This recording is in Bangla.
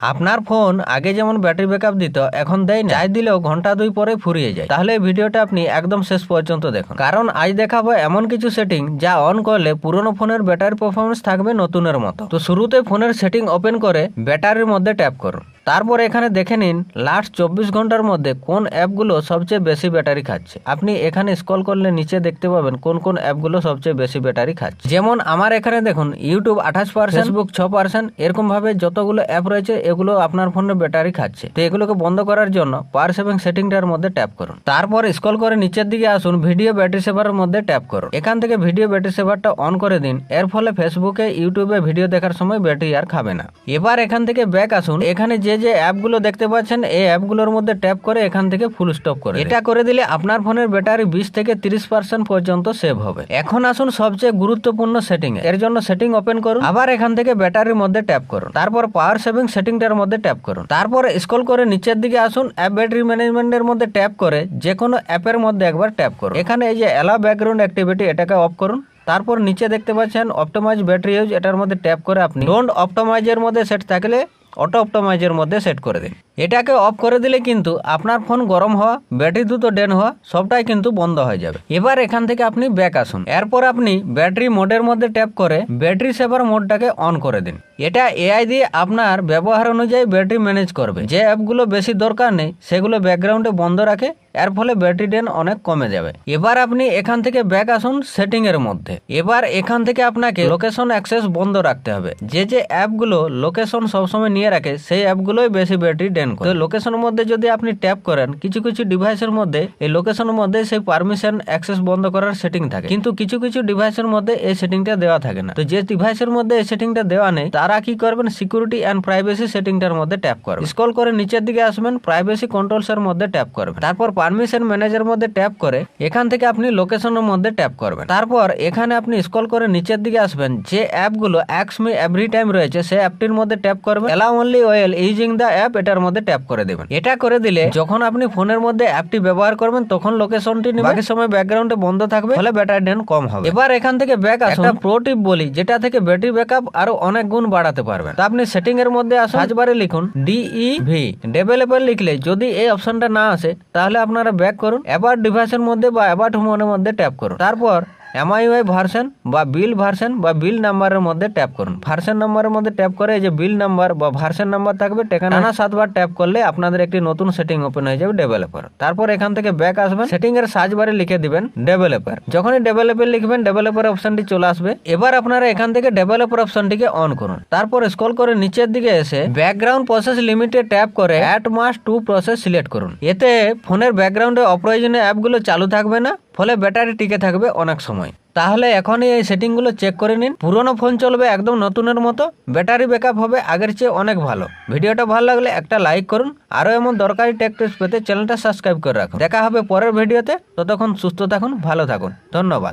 আপনার ফোন আগে যেমন ব্যাটারি ব্যাকআপ দিত, এখন দেয় না। চাই দিলেও ঘণ্টা দুই পরে ফুরিয়ে যায়। তাহলে এই ভিডিওটা আপনি একদম শেষ পর্যন্ত দেখুন। কারণ আজ দেখাবো এমন কিছু সেটিং যা অন করলে পুরনো ফোনের ব্যাটারি পারফরমেন্স থাকবে নতুনের মতো। তো শুরুতে ফোনের সেটিং ওপেন করে ব্যাটারির মধ্যে ট্যাপ করুন। তারপর এখানে দেখে নিন লাস্ট চব্বিশ ঘণ্টার মধ্যে কোন অ্যাপগুলো সবচেয়ে বেশি ব্যাটারি খাচ্ছে? আপনি এখানে স্ক্রল করলে নিচে দেখতে পাবেন কোন কোন অ্যাপগুলো সবচেয়ে বেশি ব্যাটারি খাচ্ছে। যেমন আমার এখানে দেখুন ইউটিউব আঠাশ পার্সেন্ট ফেসবুক ছ পার্সেন্ট এরকম ভাবে যতগুলো অ্যাপ রয়েছে, এগুলো আপনার ফোনে ব্যাটারি খাচ্ছে। তো এগুলোকে বন্ধ করার জন্য পাওয়ার সেভিং সেটিংটার মধ্যে ট্যাপ করুন। তারপর স্ক্রল করে নিচের দিকে আসুন ভিডিও ব্যাটারি সেভারের মধ্যে ট্যাপ করুন। এখান থেকে ভিডিও ব্যাটারি সেভারটা অন করে দিন, এর ফলে ফেসবুকে ইউটিউবে ভিডিও দেখার সময় ব্যাটারি আর খাবে না। এবার এখান থেকে ব্যাক আসুন, এখানে যে যে অ্যাপগুলো দেখতে পাচ্ছেন, এই অ্যাপগুলোর মধ্যে ট্যাপ করে এখান থেকে ফুল স্টপ করে এটা করে দিলে আপনার ফোনের ব্যাটারি বিশ থেকে তিরিশ পার্সেন্ট পর্যন্ত সেভ হবে। এখন আসুন সবচেয়ে গুরুত্বপূর্ণ সেটিং এর জন্য সেটিং ওপেন করুন। আবার এখান থেকে ব্যাটারির মধ্যে ট্যাপ করুন। তারপর পাওয়ার সেভিং সেটিংটার মধ্যে ট্যাপ করুন। তারপর স্ক্রল করে নিচের দিকে আসুন। অ্যাপ ব্যাটারি ম্যানেজমেন্টের মধ্যে ট্যাপ করে যে কোনো অ্যাপের মধ্যে একবার ট্যাপ করুন। এখানে এই যে অ্যালাউ ব্যাকগ্রাউন্ড অ্যাক্টিভিটি এটাকে অফ করুন। তারপর নিচে দেখতে পাচ্ছেন অপটোমাইজ ব্যাটারি ইউজ এটার মধ্যে ট্যাপ করে আপনি। ডোন্ট অপটোমাইজের মধ্যে সেট থাকলে অটো অপটোমাইজের মধ্যে সেট করে দিন। এটাকে অফ করে দিলে কিন্তু আপনার ফোন গরম হওয়া ব্যাটারি দ্রুত ডেন হওয়া, সবটাই কিন্তু বন্ধ হয়ে যাবে। এবার এখান থেকে আপনি ব্যাক আসুন। এরপর আপনি ব্যাটারি মোডের মধ্যে ট্যাপ করে ব্যাটারি সেভার মোডটাকে অন করে দিন। এটা এআই দিয়ে আপনার ব্যবহার অনুযায়ী ব্যাটারি ম্যানেজ করবে। যে অ্যাপগুলো বেশি দরকার নেই, সেগুলো ব্যাকগ্রাউন্ডে বন্ধ রাখে, এর ফলে ব্যাটারি ডেন অনেক কমে যাবে। এবার আপনি এখান থেকে ব্যাক আসুন সেটিং এর মধ্যে। এবার এখান থেকে আপনাকে লোকেশন অ্যাক্সেস বন্ধ রাখতে হবে। যে যে অ্যাপগুলো লোকেশন সবসময় নিয়ে রাখে, সেই অ্যাপগুলোই বেশি ব্যাটারি ডেন করে তো লোকেশনের মধ্যে যদি আপনি ট্যাপ করেন কিছু কিছু ডিভাইসের মধ্যে এই লোকেশনের মধ্যে সেই পারমিশন অ্যাক্সেস বন্ধ করার সেটিং থাকে। কিন্তু কিছু কিছু ডিভাইসের মধ্যে এই সেটিংটা দেওয়া থাকে না। তো যে ডিভাইসের মধ্যে এই সেটিংটা দেওয়া নেই তারা কি করবেন? সিকিউরিটি অ্যান্ড প্রাইভেসি সেটিংটার মধ্যে ট্যাপ করবেন। স্ক্রল করে নিচের দিকে আসবেন প্রাইভেসি কন্ট্রোলস এর মধ্যে ট্যাপ করবেন। তারপর পারমিশন ম্যানেজার মধ্যে ট্যাপ করে এখান থেকে আপনি লোকেশনের মধ্যে ট্যাপ করবেন। তারপর এখানে আপনি স্ক্রল করে নিচের দিকে আসবেন যে অ্যাপগুলো অ্যাক্স মি এভরি টাইম রয়েছে সেই অ্যাপটির মধ্যে ট্যাপ করবেন। Allow only while using the app এটার মধ্যে ট্যাপ করে দেবেন। এটা করে দিলে যখন আপনি ফোনের মধ্যে অ্যাপটি ব্যবহার করবেন তখন লোকেশনটি নেবে বাকি সময় ব্যাকগ্রাউন্ডে বন্ধ থাকবে ফলে ব্যাটারি ডেন কম হবে। এবার এখান থেকে ব্যাক আসুন। একটা প্রো টিপ বলি যেটা থেকে ব্যাটারি ব্যাকআপ আরও অনেক গুণ বাড়াতে পারবেন। তো আপনি সেটিং এর মধ্যে আসুন। সার্চবারে লিখুন ডিই ভি ডেভেলপার লিখলে যদি এই অপশনটা না আসে তাহলে আপনারা ব্যাক করুন। এবার ডিভাইসের মধ্যে বা অ্যাবাউট হোমের মধ্যে ট্যাপ করুন। তারপর এমআইওয়াই ভার্সন বা বিল ভার্সন বা বিল নাম্বারের মধ্যে ট্যাপ করুন। ভার্সন নাম্বারের মধ্যে ট্যাপ করে এই যে বিল নাম্বার বা ভার্সন নাম্বার থাকবে টেকানা টানা সাতবার ট্যাপ করলে আপনাদের একটি নতুন সেটিং ওপেন হয়ে যাবে ডেভেলপার তারপর এখান থেকে ব্যাক আসবেন। সেটিং এর সার্চ বারে লিখে দিবেন ডেভেলপার যখনই ডেভেলপার লিখবেন ডেভেলপার অপশনটি চলে আসবে। এবার আপনারা এখান থেকে ডেভেলপার অপশনটিকে অন করুন। তারপর স্ক্রল করে নিচের দিকে এসে ব্যাকগ্রাউন্ড প্রসেস লিমিটে ট্যাপ করে at most two process select করুন। এতে ফোনের ব্যাকগ্রাউন্ডে অপ্রয়োজনীয় অ্যাপগুলো চালু থাকবে না। ফলে ব্যাটারি টিকে থাকবে অনেক সময়। তাহলে এখনই এই সেটিংগুলো চেক করে নিন। পুরনো ফোন চলবে একদম নতুনের মতো। ব্যাটারি ব্যাকআপ হবে আগের চেয়ে অনেক ভালো। ভিডিওটা ভালো লাগলে একটা লাইক করুন। আরও এমন দরকারি টেক টিপস পেতে চ্যানেলটা সাবস্ক্রাইব করে রাখুন। দেখা হবে পরের ভিডিওতে। ততক্ষণ সুস্থ থাকুন, ভালো থাকুন। ধন্যবাদ।